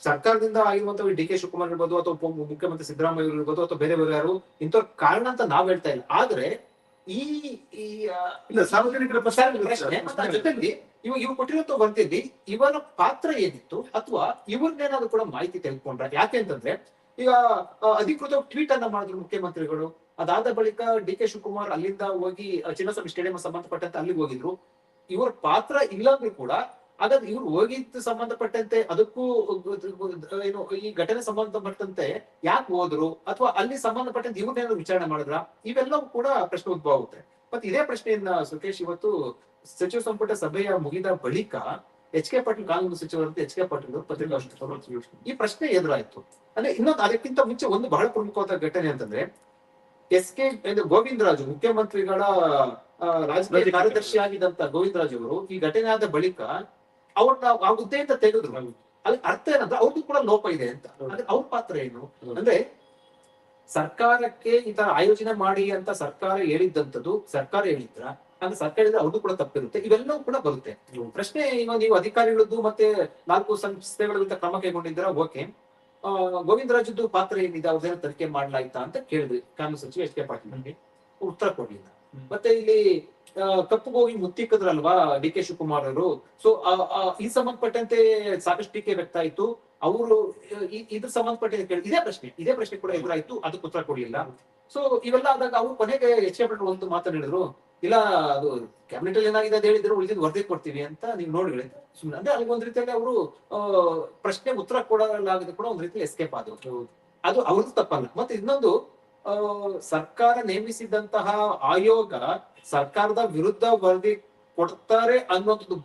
ಸರ್ಕಾರದಿಂದ ಆಗಿರುವಂತ ಡಿ ಕೆ ಶಿವಕುಮಾರ್ ಇರ್ಬೋದು, ಅಥವಾ ಮುಖ್ಯಮಂತ್ರಿ ಸಿದ್ದರಾಮಯ್ಯ ಇರ್ಬೋದು, ಅಥವಾ ಬೇರೆ ಬೇರೆ ಯಾರು, ಇಂಥವ್ರ ಕಾರಣ ಅಂತ ನಾವ್ ಹೇಳ್ತಾ ಇಲ್ಲ. ಆದ್ರೆ ಈ ಇಲ್ಲ ಸಾರ್ವಜನಿಕರ ಪ್ರಶ್ನೆ ಜೊತೆಲಿ ಇವಾಗ ಇವ್ರು ಕೊಟ್ಟಿರುವಂತ ವರದಿಯಲ್ಲಿ ಇವರ ಪಾತ್ರ ಏನಿತ್ತು ಅಥವಾ ಇವ್ರನ್ನೇನಾದ್ರು ಕೂಡ ಮಾಹಿತಿ ತೆಗೆದುಕೊಂಡ್ರ? ಯಾಕೆ ಅಂತಂದ್ರೆ ಈಗ ಅಧಿಕೃತ ಟ್ವೀಟ್ ಅನ್ನ ಮಾಡಿದ್ರು ಮುಖ್ಯಮಂತ್ರಿಗಳು. ಅದಾದ ಬಳಿಕ ಡಿ ಕೆ ಶಿವಕುಮಾರ್ ಅಲ್ಲಿಂದ ಹೋಗಿ ಚಿನ್ನಸ್ವಾಮಿ ಸ್ಟೇಡಿಯಂ ಸಂಬಂಧಪಟ್ಟಂತೆ ಅಲ್ಲಿಗೆ ಹೋಗಿದ್ರು. ಇವರ ಪಾತ್ರ ಇಲ್ಲಾಂದ್ರೂ ಕೂಡ ಹಾಗಾದ್ರೆ ಇವ್ರು ಹೋಗಿದ್ದು ಸಂಬಂಧಪಟ್ಟಂತೆ ಅದಕ್ಕೂ ಏನು ಈ ಘಟನೆ ಸಂಬಂಧಪಟ್ಟಂತೆ ಯಾಕೆ ಹೋದ್ರು? ಅಥವಾ ಅಲ್ಲಿ ಸಂಬಂಧಪಟ್ಟಂತೆ ಇವ್ರನ್ನೇನಾದ್ರು ವಿಚಾರಣೆ ಮಾಡಿದ್ರ? ಇವೆಲ್ಲವೂ ಕೂಡ ಪ್ರಶ್ನೆ ಉದ್ಭವ ಆಗುತ್ತೆ ಮತ್ತೆ ಇದೇ ಪ್ರಶ್ನೆಯನ್ನ ಸುಖೇಶ್ ಇವತ್ತು ಸಚಿವ ಸಂಪುಟ ಸಭೆಯ ಮುಗಿದ ಬಳಿಕ ಎಚ್ ಕೆ ಪಾಟೀಲ್ ಕಾನೂನು ಸಚಿವರಂತೆ ಎಚ್ ಕೆ ಪಾಟೀಲ್ ಅವರು ಪತ್ರಿಕಾಗೋಷ್ಠಿ ಈ ಪ್ರಶ್ನೆ ಎದುರಾಯ್ತು. ಅಂದ್ರೆ ಇನ್ನೊಂದು ಅದಕ್ಕಿಂತ ಮುಂಚೆ ಒಂದು ಬಹಳ ಪ್ರಮುಖವಾದ ಘಟನೆ ಅಂತಂದ್ರೆ ಎಸ್ ಕೆ ಗೋವಿಂದರಾಜು ಮುಖ್ಯಮಂತ್ರಿಗಳ ರಾಜಕೀಯ ಕಾರ್ಯದರ್ಶಿ ಆಗಿದ್ದಂತ ಗೋವಿಂದರಾಜು ಅವರು ಈ ಘಟನೆ ಆದ ಬಳಿಕ ಅವ್ರನ್ನ ಆ ಹುದ್ದೆಯಿಂದ ತೆಗೆದ್ರು. ಅಲ್ಲಿ ಅರ್ಥ ಏನಂದ್ರೆ ಅವ್ರದ್ದು ಕೂಡ ಲೋಪ ಇದೆ ಅಂತ. ಅಂದ್ರೆ ಅವ್ರ ಪಾತ್ರ ಏನು? ಅಂದ್ರೆ ಸರ್ಕಾರಕ್ಕೆ ಈ ತರ ಆಯೋಜನೆ ಮಾಡಿ ಅಂತ ಸರ್ಕಾರ ಹೇಳಿದ್ದಂಥದ್ದು ಸರ್ಕಾರ ಹೇಳಿದ್ರ ಅಂದ್ರೆ ಸರ್ಕಾರದಿಂದ ಅವ್ರದ್ದು ಕೂಡ ತಪ್ಪಿರುತ್ತೆ. ಇವೆಲ್ಲವೂ ಕೂಡ ಬರುತ್ತೆ. ಪ್ರಶ್ನೆ ಇವಾಗ ನೀವು ಅಧಿಕಾರಿಗಳದ್ದು ಮತ್ತೆ ನಾಲ್ಕು ಸಂಸ್ಥೆಗಳ ವಿರುದ್ಧ ಕ್ರಮ ಕೈಗೊಂಡಿದ್ದೀರಾ? ಓಕೆ. ಗೋವಿಂದರಾಜದ್ದು ಪಾತ್ರ ಏನಿದೆ? ಅವ್ರದ್ದೇನೋ ತನಿಖೆ ಮಾಡ್ಲಾಯ್ತಾ ಅಂತ ಕೇಳಿದ್ವಿ. ಕಾನೂನು ಸಚಿವ ಎಚ್ ಕೆ ಪಾಟೀಲ್ ಉತ್ತರ ಕೊಡ್ಲಿಲ್ಲ. ಮತ್ತೆ ಇಲ್ಲಿ ಆ, ಕಪ್ಪುಗೆ ಹೋಗಿ ಮುತ್ತಿಕ್ಕದ್ರಲ್ವಾ ಡಿ ಕೆ ಶಿವಕುಮಾರ್ ಅವರು? ಸೊ ಈ ಸಂಬಂಧಪಟ್ಟಂತೆ ಸಾಕಷ್ಟು ಟೀಕೆ ವ್ಯಕ್ತ ಆಯ್ತು. ಅವರು ಇದ್ರ ಸಂಬಂಧಪಟ್ಟ ಕೇಳಿ ಇದೇ ಪ್ರಶ್ನೆ ಇದೇ ಪ್ರಶ್ನೆ ಕೂಡ ಎದುರಾಯ್ತು ಅದಕ್ಕೆ ಉತ್ತರ ಕೊಡಲಿಲ್ಲ. ಸೊ ಇವೆಲ್ಲ ಆದಾಗ ಅವರು ಕೊನೆಗೆ ಎಚ್ ಪಾಟೀಲ್ ಒಂದು ಮಾತನಾಡಿದ್ರು ಇಲ್ಲ ಅದು ಕ್ಯಾಬಿನೆಟ್ ಅಲ್ಲಿ ಏನಾಗಿದೆ ಅಂತ ಹೇಳಿದ್ರು ಉಳಿದಿದ್ದು ವರದಿ ಕೊಡ್ತೀವಿ ಅಂತ ನೀವು ನೋಡಿ ಸುಮ್ಮನೆ ಅಂದ್ರೆ ಅಲ್ಲಿ ಒಂದ್ ರೀತಿಯಲ್ಲಿ ಅವರು ಪ್ರಶ್ನೆ ಉತ್ತರ ಕೊಡಲಾಗದೆ ಕೂಡ ಒಂದ್ ರೀತಿಯಲ್ಲಿ ಎಸ್ಕೇಪ್ ಆದ್ರು ಅದು ಅವ್ರದ್ದು ತಪ್ಪಲ್ಲ. ಮತ್ತೆ ಇನ್ನೊಂದು ಸರ್ಕಾರ ನೇಮಿಸಿದಂತಹ ಆಯೋಗ ಸರ್ಕಾರದ ವಿರುದ್ಧ ವರದಿ ಕೊಡ್ತಾರೆ ಅನ್ನೋದು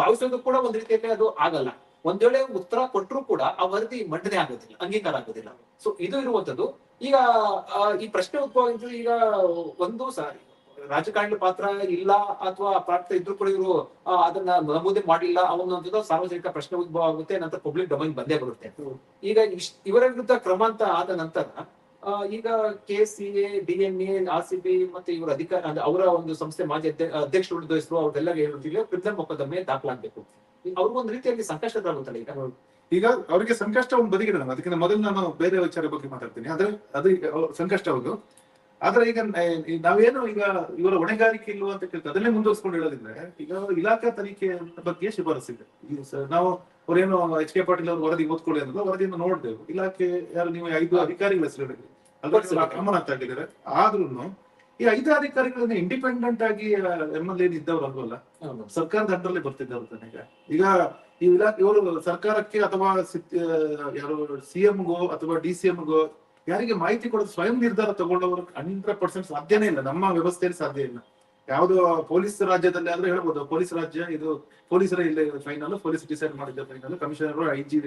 ಭಾವಿಸೋದು ಕೂಡ ಒಂದ್ ರೀತಿಯಲ್ಲಿ ಅದು ಆಗಲ್ಲ. ಒಂದ್ ವೇಳೆ ಉತ್ತರ ಕೊಟ್ಟರು ಕೂಡ ಆ ವರದಿ ಮಂಡನೆ ಆಗೋದಿಲ್ಲ, ಅಂಗೀಕಾರ ಆಗೋದಿಲ್ಲ. ಸೊ ಇದು ಇರುವಂತದ್ದು. ಈಗ ಈ ಪ್ರಶ್ನೆ ಉದ್ಭವಿಸಿದ್ರು ಈಗ ಒಂದು ಸಾರಿ, ರಾಜಕಾರಣಿ ಪಾತ್ರ ಇಲ್ಲ ಅಥವಾ ಪಾತ್ರ ಇದ್ರು ಕೂಡ ಇವರು ಅದನ್ನ ನಮೂದೆ ಮಾಡಿಲ್ಲ ಅವನೊಂದು ಸಾರ್ವಜನಿಕ ಪ್ರಶ್ನೆ ಉದ್ಭವ ಆಗುತ್ತೆ, ನಂತರ ಪಬ್ಲಿಕ್ ಡೊಮೈನ್ ಬಂದೇ ಬರುತ್ತೆ. ಈಗ ಇವರ ವಿರುದ್ಧ ಕ್ರಮ ಅಂತ ಆದ ನಂತರ ಈಗ K C A D N A R C B ಮತ್ತೆ ಇವರ ಅಧಿಕಾರ ಅವರ ಒಂದು ಸಂಸ್ಥೆ ಮಾಜಿ ಅಧ್ಯಕ್ಷ, ಅಧ್ಯಕ್ಷರು ಉಳಿದೋಸ್ರು ಅವ್ರೆಲ್ಲ ಹೇಳುತ್ತಿಲ್ಲ ಕ್ರಿಮಿನಲ್ ಮೊಕದ್ದಮೆ ದಾಖಲಾಗಬೇಕು. ಅವ್ರಿಗೊಂದು ರೀತಿಯಲ್ಲಿ ಸಂಕಷ್ಟದಾಗುತ್ತಲ್ಲ ಈಗ. ಈಗ ಅವರಿಗೆ ಸಂಕಷ್ಟ ಒಂದು ಬದಿಗಿಡ ಅದಕ್ಕಿಂತ ಮೊದಲು ನಾನು ಬೇರೆ ವಿಚಾರ ಬಗ್ಗೆ ಮಾತಾಡ್ತೀನಿ. ಆದ್ರೆ ಅದು ಸಂಕಷ್ಟ ಹೌದು. ಆದ್ರೆ ಈಗ ನಾವೇನು ಈಗ ಇವರ ಹೊಣೆಗಾರಿಕೆ ಇಲ್ವಾ ಅಂತ ಕೇಳ್ತಾರೆ ಅದನ್ನೇ ಮುಂದುವರ್ಸ್ಕೊಂಡು ಹೇಳೋದಿದ್ರೆ, ಈಗ ಇಲಾಖಾ ತನಿಖೆ ಬಗ್ಗೆ ಶಿಫಾರಸ್ಸಿದೆ. ನಾವು ಅವರೇನು ಎಚ್ ಕೆ ಪಾಟೀಲ್ ಅವರು ವರದಿ ಓದ್ಕೊಳ್ಳಿ ಅಂದ್ರೆ ವರದಿಯನ್ನು ನೋಡ್ಬೇಕು ಇಲಾಖೆ ಯಾರು ನೀವು ಐದು ಅಧಿಕಾರಿಗಳ ಹೆಸರು ಹೇಳಿದ್ರಿ ಅಲ್ವಾ? ಅಮಾನತ್ ಆಗಿದ್ದಾರೆ. ಆದ್ರೂ ಈ ಐದು ಅಧಿಕಾರಿಗಳನ್ನ ಇಂಡಿಪೆಂಡೆಂಟ್ ಆಗಿ ಎಂ ಎಲ್ ಎನ್ ಇದ್ದವ್ರು ಅಲ್ವಲ್ಲ. ಸರ್ಕಾರದ ಅಂಡರ್ಲಿ ಬರ್ತಿದ್ದವ್ರು ತಾನೆ ಈಗ. ಈಗ ಈ ಇಲಾಖೆ ಇವರು ಸರ್ಕಾರಕ್ಕೆ ಅಥವಾ ಯಾರು ಸಿ ಎಂಗೋ ಅಥವಾ ಡಿ ಸಿ ಎಂಗೋ ಯಾರಿಗೆ ಮಾಹಿತಿ ಕೊಡೋದು ಸ್ವಯಂ ನಿರ್ಧಾರ ತಗೊಂಡವರು ಹಂಡ್ರೆಡ್ ಪರ್ಸೆಂಟ್ ಸಾಧ್ಯನೇ ಇಲ್ಲ. ನಮ್ಮ ವ್ಯವಸ್ಥೆಯಲ್ಲಿ ಸಾಧ್ಯ ಇಲ್ಲ. ಯಾವ್ದು ಪೊಲೀಸ್ ರಾಜ್ಯದಲ್ಲಿ ಆದ್ರೆ ಹೇಳ್ಬೋದು. ಪೊಲೀಸ್ ರಾಜ್ಯ, ಇದು ಪೊಲೀಸರ ಇಲ್ಲಿ ಫೈನಲ್ ಪೊಲೀಸ್ ಡಿಸೈಡ್ ಮಾಡಿದ್ದ final commissioner I G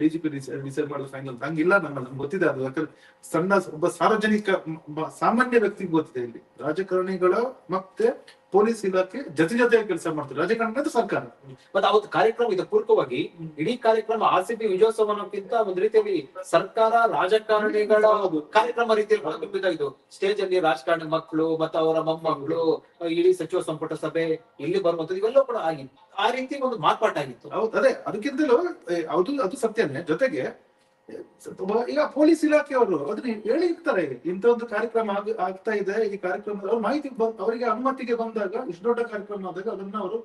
DGP decide ಮಾಡಿದ ಫೈನಲ್ ಹಂಗಿಲ್ಲ ನಮ್ಮ ನಮ್ಗೆ ಗೊತ್ತಿದೆ ಅದು. ಯಾಕಂದ್ರೆ ಸಣ್ಣ ಒಬ್ಬ ಸಾರ್ವಜನಿಕ ಸಾಮಾನ್ಯ ವ್ಯಕ್ತಿಗೆ ಗೊತ್ತಿದೆ ಇಲ್ಲಿ. ರಾಜಕಾರಣಿಗಳು ಮತ್ತೆ ಪೊಲೀಸ್ ಇಲಾಖೆ ಜೊತೆ ಜೊತೆಯಾಗಿ ಕೆಲಸ ಮಾಡ್ತಾರೆ. ರಾಜಕಾರಣ ಸರ್ಕಾರ. ಮತ್ತೆ ಅವತ್ತು ಕಾರ್ಯಕ್ರಮ ಇದು ಪೂರ್ವಕವಾಗಿ ಇಡೀ ಕಾರ್ಯಕ್ರಮ ಆರ್ ಸಿ ಬಿ ವಿಜಯೋತ್ಸವನಕ್ಕಿಂತ ಒಂದು ರೀತಿಯಲ್ಲಿ ಸರ್ಕಾರ ರಾಜಕಾರಣಿಗಳ ಕಾರ್ಯಕ್ರಮ ರೀತಿಯಲ್ಲಿ ಇದು. ಸ್ಟೇಜ್ ಅಲ್ಲಿ ರಾಜಕಾರಣಿ ಮಕ್ಕಳು ಮತ್ತೆ ಅವರ ಮೊಮ್ಮಗಳು ಇಡೀ ಸಚಿವ ಸಂಪುಟ ಸಭೆ ಇಲ್ಲಿ ಬರುವಂತದ್ದು ಇವೆಲ್ಲ ಕೂಡ ಆಗಿತ್ತು. ಆ ರೀತಿ ಒಂದು ಮಾರ್ಪಾಟಾಗಿತ್ತು ಹೌದು ಅದೇ. ಅದಕ್ಕಿಂತಲೂ ಅದು ಅದು ಸತ್ಯನೇ. ಜೊತೆಗೆ ಈಗ ಪೊಲೀಸ್ ಇಲಾಖೆಯವರು ಅದನ್ನ ಹೇಳಿರ್ತಾರೆ. ಇಂತ ಒಂದು ಕಾರ್ಯಕ್ರಮ ಆಗ- ಆಗ್ತಾ ಇದೆ. ಈ ಕಾರ್ಯಕ್ರಮ ಅವ್ರ ಮಾಹಿತಿ ಅವರಿಗೆ ಅನುಮತಿಗೆ ಬಂದಾಗ, ಇಷ್ಟು ದೊಡ್ಡ ಕಾರ್ಯಕ್ರಮ ಆದಾಗ ಅದನ್ನ ಅವರು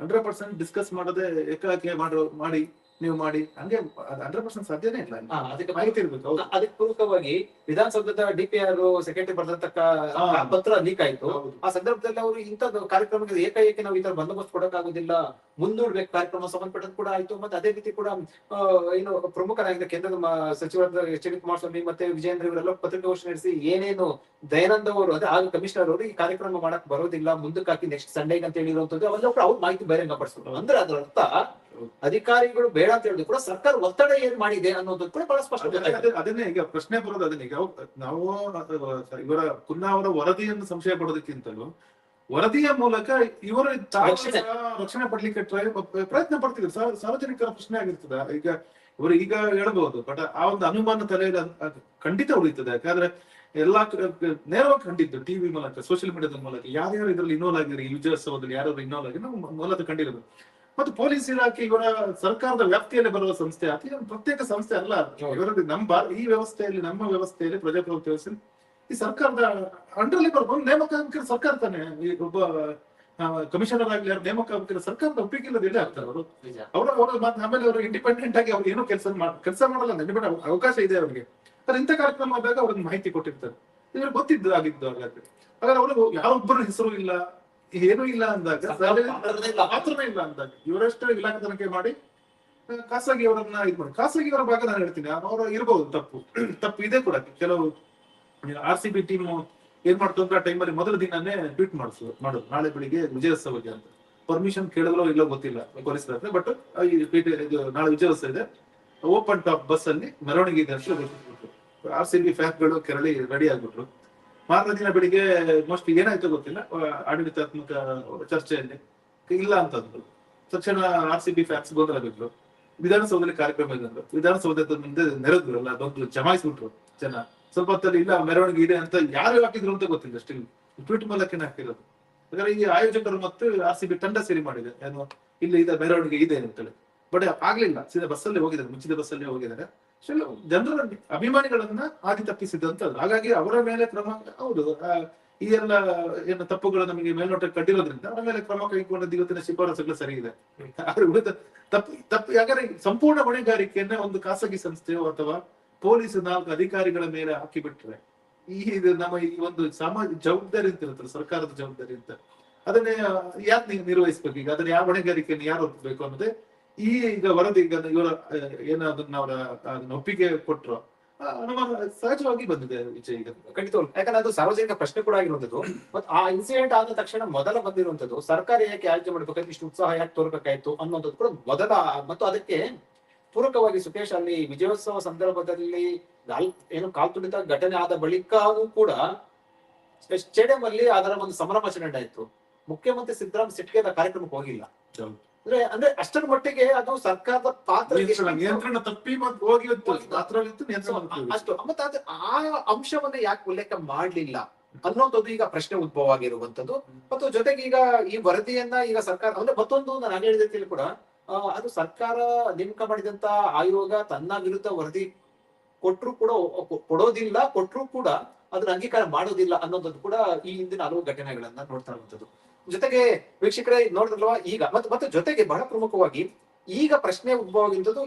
ಹಂಡ್ರೆಡ್ ಪರ್ಸೆಂಟ್ ಡಿಸ್ಕಸ್ ಮಾಡದೆ ಏಕಾಏಕಿ ಮಾಡೋ, ಮಾಡಿ ನೀವು ಮಾಡಿ ಹಂಗೆ ಹಂಡ್ರೆಡ್ ಪರ್ಸೆಂಟ್ ಸಾಧ್ಯನೇ ಇಲ್ಲ. ಹಾ, ಅದಕ್ಕೆ ಮಾಹಿತಿ ಇರ್ಬೇಕು ಹೌದು. ಅದಕ್ಕೆ ಪೂರಕವಾಗಿ ವಿಧಾನಸೌಧದ ಡಿಪಿಆರ್ ಸೆಕ್ರೆಟರಿ ಬರೆದಂತಕ್ಕ ಹಾ. ಪತ್ರ ಲೀಕ್ ಆಯ್ತು. ಹೌದು. ಆ ಸಂದರ್ಭದಲ್ಲಿ ಅವರು ಇಂಥದ್ದು ಕಾರ್ಯಕ್ರಮಕ್ಕೆ ಏಕಾಏಕಿ ನಾವು ಈ ತರ ಬಂದೋಬಸ್ತ್ ಕೊಡಕ್ಕಾಗೋದಿಲ್ಲ. ಮುಂದೂಡ್ಬೇಕು ಕಾರ್ಯಕ್ರಮ ಸಂಬಂಧಪಟ್ಟದ್ದು ಕೂಡ ಆಯ್ತು. ಮತ್ತೆ ಅದೇ ರೀತಿ ಕೂಡ ಆ, ಏನು ಪ್ರಮುಖರಾಗಿದ್ದ ಕೇಂದ್ರದ ಮ- ಸಚಿವರಾದ ಎಚ್ ಡಿ ಕುಮಾರಸ್ವಾಮಿ ಮತ್ತೆ ವಿಜಯೇಂದ್ರ ಇವರೆಲ್ಲ ಪತ್ರಿಕಾಗೋಷ್ಠಿ ನಡೆಸಿ ಏನೇನು ದಯಾನಂದ ಅವರು ಅದೇ ಆಗ ಕಮಿಷನರ್ ಅವರು ಈ ಕಾರ್ಯಕ್ರಮ ಮಾಡಕ್ ಬರೋದಿಲ್ಲ. ಮುಂದಕ್ಕೆ ಹಾಕಿ ನೆಕ್ಸ್ಟ್ ಸಂಡೇಗೆ ಅಂತ ಹೇಳಿರುವಂತದ್ದು ಅವೆಲ್ಲ ಕೂಡ ಅವ್ರು ಮಾಹಿತಿ ಬಹಿರಂಗ ಪಡಿಸ್ತಾರೆ ಅಂದ್ರೆ ಅದರ ಅರ್ಥ ಅಧಿಕಾರಿಗಳು ಬೇಡ ಅಂತ ಹೇಳಿದ್ರು ಕೂಡ ಸರ್ಕಾರ ಒತ್ತಡ ಏನ್ ಮಾಡಿದೆ ಅನ್ನೋದು ಕೂಡ ಬಹಳ ಸ್ಪಷ್ಟ ಅದನ್ನೇ ಈಗ ಪ್ರಶ್ನೆ ಬರೋದು ಅದನ್ನ ಈಗ ನಾವು ಇವರ ಕುನ್ನಾ ಅವರ ವರದಿಯನ್ನು ಸಂಶಯ ಪಡೋದಕ್ಕಿಂತಲೂ ವರದಿಯ ಮೂಲಕ ಇವರು ರಕ್ಷಣೆ. ಪಡ್ಲಿಕ್ಕೆ ಪ್ರಯತ್ನ ಪಡ್ತಿದ್ರು ಸಾರ್ವಜನಿಕರ ಪ್ರಶ್ನೆ ಆಗಿರ್ತದ. ಈಗ ಇವರು ಈಗ ಹೇಳ್ಬಹುದು ಬಟ್ ಆ ಒಂದು ಅನುಮಾನ ತಲೆಯಲ್ಲಿ ಖಂಡಿತ ಉಳಿತದೆ ಯಾಕಂದ್ರೆ ಎಲ್ಲಾ ನೇರವಾಗಿ ಕಂಡಿದ್ದು ಟಿವಿ ಮೂಲಕ ಸೋಷಿಯಲ್ ಮೀಡಿಯಾದ ಮೂಲಕ ಯಾರ್ಯಾರು ಇದ್ರಲ್ಲಿ ಇನ್ವಾಲ್ವ್ ಆಗಿರಿ ವಿಜಯೋತ್ಸವದಲ್ಲಿ ಯಾರು ಇನ್ವಾಲ್ವ್ ಆಗಿ ನಾವು ಮೂಲಕ ಕಂಡಿರೋದು ಮತ್ತು ಪೊಲೀಸ್ ಇಲಾಖೆ ಇವರ ಸರ್ಕಾರದ ವ್ಯಾಪ್ತಿಯಲ್ಲಿ ಬರುವ ಸಂಸ್ಥೆ ಅತಿ ಪ್ರತ್ಯೇಕ ಸಂಸ್ಥೆ ಅಲ್ಲ. ಇವರದ್ದು ನಮ್ಮ ಈ ವ್ಯವಸ್ಥೆಯಲ್ಲಿ ನಮ್ಮ ವ್ಯವಸ್ಥೆಯಲ್ಲಿ ಪ್ರಜಾಪ್ರಭುತ್ವ ವ್ಯವಸ್ಥೆ ಈ ಸರ್ಕಾರದ ಅಂಡರ್ಲಿ ಬರ್ಬೋದು ನೇಮಕಾಂಕರ ಸರ್ಕಾರ ತಾನೆ. ಈ ಒಬ್ಬ ಕಮಿಷನರ್ ಆಗ್ಲಿ ನೇಮಕ ಅಂಕಿರ ಸರ್ಕಾರದ ಒಪ್ಪಿಗೆ ಇಲ್ಲದೆ ಎಲ್ಲೇ ಆಗ್ತಾರೆ ಅವರು. ಅವರ ಅವರು ಅವರು ಮತ್ತೆ ಆಮೇಲೆ ಅವರು ಇಂಡಿಪೆಂಡೆಂಟ್ ಆಗಿ ಅವ್ರು ಏನೋ ಕೆಲಸ ಕೆಲಸ ಮಾಡಲ್ಲ ಇಂಡಿಪೆಂಡ್ ಅವಕಾಶ ಇದೆ ಅವ್ರಿಗೆ. ಆದ್ರೆ ಇಂಥ ಕಾರ್ಯಕ್ರಮ ಆದಾಗ ಅವ್ರಿಗೆ ಮಾಹಿತಿ ಕೊಟ್ಟಿರ್ತಾರೆ. ಇವ್ರಿಗೆ ಗೊತ್ತಿದ್ದು ಆಗಿದ್ದು ಹಾಗಾದ್ರೆ. ಹಾಗಾದ್ರೆ ಅವರು ಯಾರೊಬ್ಬರ ಹೆಸರು ಇಲ್ಲ. ಏನೂ ಇಲ್ಲ ಅಂದಾಗ ಪಾತ್ರನೇ ಇಲ್ಲ. ಅಂದಾಗ ಇವರಷ್ಟು ಇಲಾಖೆ ತನಿಖೆ ಮಾಡಿ ಖಾಸಗಿ ಅವರನ್ನ ಇದು ಮಾಡಿ. ಖಾಸಗಿ ಅವರ ಭಾಗ ನಾನು ಹೇಳ್ತೀನಿ. ಅವರು ಇರಬಹುದು ತಪ್ಪು. ತಪ್ಪು ಇದೆ ಕೂಡ. ಕೆಲವು ಆರ್ ಸಿ ಬಿ ಟೀಮ್ ಏನ್ ಮಾಡ್ತು ಅಂತ ಆ ಟೈಮಲ್ಲಿ ಮೊದಲ ದಿನನೇ ಟ್ವೀಟ್ ಮಾಡಿಸು ಮಾಡೋದು. ನಾಳೆ ಬೆಳಿಗ್ಗೆ ವಿಜಯೋತ್ಸವಕ್ಕೆ ಅಂತ. ಪರ್ಮಿಷನ್ ಕೇಳಿದ್ರೋ ಇಲ್ಲೋ ಗೊತ್ತಿಲ್ಲ ಪೊಲೀಸ್ ಬಟ್ ಇದು ನಾಳೆ ವಿಜಯೋತ್ಸವ ಇದೆ. ಓಪನ್ ಟಾಪ್ ಬಸ್ ಅಲ್ಲಿ ಮೆರವಣಿಗೆ ಇದೆ ಅಂತ ಆರ್ ಸಿ ಬಿ ಗಳು ಕೆರಳಿ ರೆಡಿ ಆಗ್ಬಿಟ್ರು. ಮಾರನೇ ದಿನ ಬೆಳಿಗ್ಗೆ ಮೋಸ್ಟ್ ಏನಾಯ್ತು ಗೊತ್ತಿಲ್ಲ. ಆಡಳಿತಾತ್ಮಕ ಚರ್ಚೆಯಲ್ಲಿ ಇಲ್ಲ ಅಂತಂದ್ರು. ತಕ್ಷಣ ಆರ್ ಸಿ ಬಿ ಫ್ಯಾಕ್ಸ್ ಗೊಂದಲ ಬಿಟ್ರು ವಿಧಾನಸೌಧದಲ್ಲಿ ಕಾರ್ಯಕ್ರಮ ಇದ್ರು ವಿಧಾನಸೌಧದ ಮುಂದೆ ನೆರೆದ್ರು ಅಲ್ಲ ಅದೊಂದು ಜಮಾಯಿಸ್ಬಿಟ್ರು ಜನ. ಸ್ವಲ್ಪ ಹೊತ್ತಲ್ಲಿ ಇಲ್ಲ, ಮೆರವಣಿಗೆ ಇದೆ ಅಂತ ಯಾರು ಹಾಕಿದ್ರು ಅಂತ ಗೊತ್ತಿಲ್ಲ ಸ್ಟಿಲ್ ಟ್ವೀಟ್ ಮೂಲಕನೇ ಹಾಕಿರೋದು. ಯಾಕಂದ್ರೆ ಈ ಆಯೋಜಕರು ಮತ್ತು ಆರ್ ಸಿ ಬಿ ತಂಡ ಸೇರಿ ಮಾಡಿದೆ. ಏನು, ಇಲ್ಲಿ ಇದೆ ಮೆರವಣಿಗೆ ಇದೆ ಅಂತೇಳಿ. ಬಟ್ ಆಗ್ಲಿಲ್ಲ. ಸೀದಾ ಬಸ್ಸಲ್ಲಿ ಹೋಗಿದ್ದಾರೆ. ಮುಚ್ಚಿದ ಬಸ್ಸಲ್ಲಿ ಹೋಗಿದ್ದಾರೆ. ಜನರ ಅಭಿಮಾನಿಗಳನ್ನ ಆದಿ ತಪ್ಪಿಸಿದಂತದ್ದು. ಹಾಗಾಗಿ ಅವರ ಮೇಲೆ ಕ್ರಮ, ಹೌದು ಈ ಎಲ್ಲ, ಏನು ತಪ್ಪುಗಳು ನಮಗೆ ಮೇಲ್ನೋಟಕ್ಕೆ ಕಟ್ಟಿರೋದ್ರಿಂದ ಅವರ ಮೇಲೆ ಕ್ರಮ ಕೈಗೊಂಡದ್ದು ಇವತ್ತಿನ ಶಿಫಾರಸುಗಳು ಸರಿ ಇದೆ. ತಪ್ಪು ತಪ್ಪು, ಯಾಕಂದ್ರೆ ಸಂಪೂರ್ಣ ಹೊಣೆಗಾರಿಕೆಯನ್ನ ಒಂದು ಖಾಸಗಿ ಸಂಸ್ಥೆಯೋ ಅಥವಾ ಪೊಲೀಸ್ ನಾಲ್ಕು ಅಧಿಕಾರಿಗಳ ಮೇಲೆ ಹಾಕಿಬಿಟ್ರೆ, ಈ, ಇದು ನಮ್ಮ ಈ ಒಂದು ಸಮಾಜ ಜವಾಬ್ದಾರಿ ಅಂತ ಸರ್ಕಾರದ ಜವಾಬ್ದಾರಿ ಅಂತ, ಅದನ್ನೇ ಯಾಕೆ ನಿರ್ವಹಿಸ್ಬೇಕು ಈಗ? ಅದನ್ನ ಯಾವ ಹೊಣೆಗಾರಿಕೆಯನ್ನು ಯಾರು ಒಪ್ಪಬೇಕು ಅನ್ನೋದೇ ಈ ಈಗ ವರದಿ ಈಗ ಇವರ ಏನ ಅದನ್ನ ಅವರ ಅದನ್ನ ಒಪ್ಪಿಗೆ ಕೊಟ್ಟರು ಸಹಜವಾಗಿ ಬಂದಿದೆ ವಿಜಯ್ ಈಗ. ಖಂಡಿತ ಯಾಕಂದ್ರೆ ಅದು ಸಾರ್ವಜನಿಕ ಪ್ರಶ್ನೆ ಕೂಡ ಆಗಿರುವಂತದ್ದು ಮತ್ತೆ ಆ ಇನ್ಸಿಡೆಂಟ್ ಆದ ತಕ್ಷಣ ಮೊದಲ ಬಂದಿರುವಂತದ್ದು ಸರ್ಕಾರ ಯಾಕೆ ಆಯ್ಕೆ ಮಾಡ್ಬೇಕಾದ್ರೆ ಇಷ್ಟು ಉತ್ಸಾಹ ಯಾಕೆ ತೋರ್ಬೇಕಾಯ್ತು ಅನ್ನೋದು ಕೂಡ ಮೊದಲ ಮತ್ತು ಅದಕ್ಕೆ ಪೂರಕವಾಗಿ ಸುಖೇಶ್ ಅಲ್ಲಿ ವಿಜಯೋತ್ಸವ ಸಂದರ್ಭದಲ್ಲಿ ಏನು ಕಾಲ್ ಕಾಲ್ತುಳಿತ ಘಟನೆ ಆದ ಬಳಿಕವೂ ಕೂಡ ಸ್ಟೇಡಿಯಂ ಅಲ್ಲಿ ಅದರ ಒಂದು ಸಂಭ್ರಮಾಚರಣೆ ಆಯ್ತು. ಮುಖ್ಯಮಂತ್ರಿ ಸಿದ್ದರಾಮ್ ಸಿಟ್ಗೆ ಕಾರ್ಯಕ್ರಮಕ್ಕೆ ಹೋಗಿಲ್ಲ. ಅಂದ್ರೆ ಅಂದ್ರೆ ಅಷ್ಟರ ಮಟ್ಟಿಗೆ ಅದು ಸರ್ಕಾರದ ಪಾತ್ರ ನಿಯಂತ್ರಣ ತಪ್ಪಿ ಮತ್ತೆ ಹೋಗಿತ್ತು. ಅಷ್ಟು. ಮತ್ತೆ ಅದು ಆ ಅಂಶವನ್ನ ಯಾಕೆ ಉಲ್ಲೇಖ ಮಾಡ್ಲಿಲ್ಲ ಅನ್ನೋದು ಈಗ ಪ್ರಶ್ನೆ ಉದ್ಭವ ಆಗಿರುವಂತದ್ದು ಮತ್ತು ಜೊತೆಗೆ ಈಗ ಈ ವರದಿಯನ್ನ ಈಗ ಸರ್ಕಾರ ಅಂದ್ರೆ ಮತ್ತೊಂದು ನಾನು ಹೇಳಿದಲ್ಲಿ ಕೂಡ ಅದು ಸರ್ಕಾರ ನೇಮಕ ಮಾಡಿದಂತ ಆಯೋಗ ತನ್ನ ವಿರುದ್ಧ ವರದಿ ಕೊಟ್ರು ಕೂಡ ಕೊಡೋದಿಲ್ಲ ಕೊಟ್ರು ಕೂಡ ಅದನ್ನ ಅಂಗೀಕಾರ ಮಾಡೋದಿಲ್ಲ ಅನ್ನೋದನ್ನು ಕೂಡ ಈ ಹಿಂದಿನ ಹಲವು ಘಟನೆಗಳನ್ನ ನೋಡ್ತಾ ಇರುವಂತದ್ದು ಜೊತೆಗೆ ವೀಕ್ಷಕರೇ ನೋಡಿದ್ರಲ್ವಾ ಈಗ ಮತ್ತೆ ಮತ್ತೆ ಜೊತೆಗೆ ಬಹಳ ಪ್ರಮುಖವಾಗಿ ಈಗ ಪ್ರಶ್ನೆ ಉದ್ಭವ ಆಗಿರುವುದು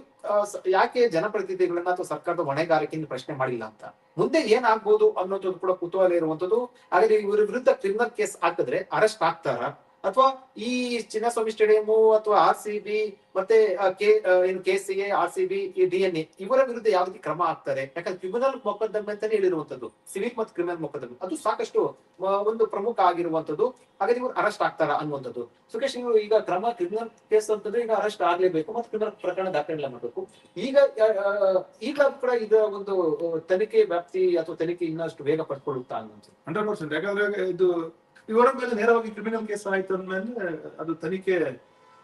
ಯಾಕೆ ಜನಪ್ರತಿನಿಧಿಗಳನ್ನ ಅಥವಾ ಸರ್ಕಾರದ ಹೊಣೆಗಾರಿಕೆಯಿಂದ ಪ್ರಶ್ನೆ ಮಾಡಿಲ್ಲ ಅಂತ. ಮುಂದೆ ಏನಾಗ್ಬೋದು ಅನ್ನೋದು ಕೂಡ ಕುತೂಹಲ ಇರುವಂತದ್ದು ಹಾಗಾದ್ರೆ ಇವರ ವಿರುದ್ಧ ಕ್ರಿಮಿನಲ್ ಕೇಸ್ ಹಾಕಿದ್ರೆ ಅರೆಸ್ಟ್ ಆಗ್ತಾರ? ಅಥವಾ ಈ ಚಿನ್ನಸ್ವಾಮಿ ಸ್ಟೇಡಿಯಂ ಅಥವಾ ಆರ್ ಸಿ ಬಿ ಮತ್ತೆ ಕೆ ಏನು K C A, R C B D N A ಇವರ ವಿರುದ್ಧ ಯಾವ ರೀತಿ ಕ್ರಮ ಆಗ್ತಾರೆ? ಯಾಕಂದ್ರೆ ಕ್ರಿಮಿನಲ್ ಮೊಕದ್ದಮೆ ಅಂತಾನೆ ಹೇಳಿರುವಂತದ್ದು ಸಿವಿಲ್ ಮತ್ತು ಕ್ರಿಮಿನಲ್ ಮೊಕದ್ದಮೆ. ಅದು ಸಾಕಷ್ಟು ಒಂದು ಪ್ರಮುಖ ಆಗಿರುವಂತದ್ದು ಹಾಗಾದ್ರೆ ಇವರು ಅರೆಸ್ಟ್ ಆಗ್ತಾರ ಅನ್ನುವಂಥದ್ದು. ಸುಖೇಶ್ ನೀವು ಈಗ ಕ್ರಮ ಕ್ರಿಮಿನಲ್ ಕೇಸ್ ಅಂತಂದ್ರೆ ಈಗ ಅರೆಸ್ಟ್ ಆಗ್ಲೇಬೇಕು ಮತ್ತು ಕ್ರಿಮಿನಲ್ ಪ್ರಕರಣ ದಾಖಲೆ ಮಾಡಬೇಕು. ಈಗ ಈಗ ಕೂಡ ಇದರ ಒಂದು ತನಿಖೆ ವ್ಯಾಪ್ತಿ ಅಥವಾ ತನಿಖೆ ಇನ್ನಷ್ಟು ವೇಗ ಪಡ್ಕೊಳ್ಳುತ್ತಾ ಅನ್ನುವಂಥದ್ದು ಹಂಡ್ರೆಡ್ ಪರ್ಸೆಂಟ್ ಯಾಕಂದ್ರೆ ಇದು ಇವರ ಮೇಲೆ ನೇರವಾಗಿ ಕ್ರಿಮಿನಲ್ ಕೇಸ್ ಆಯ್ತು ಅಂದ್ಮೇಲೆ ಅದು ತನಿಖೆ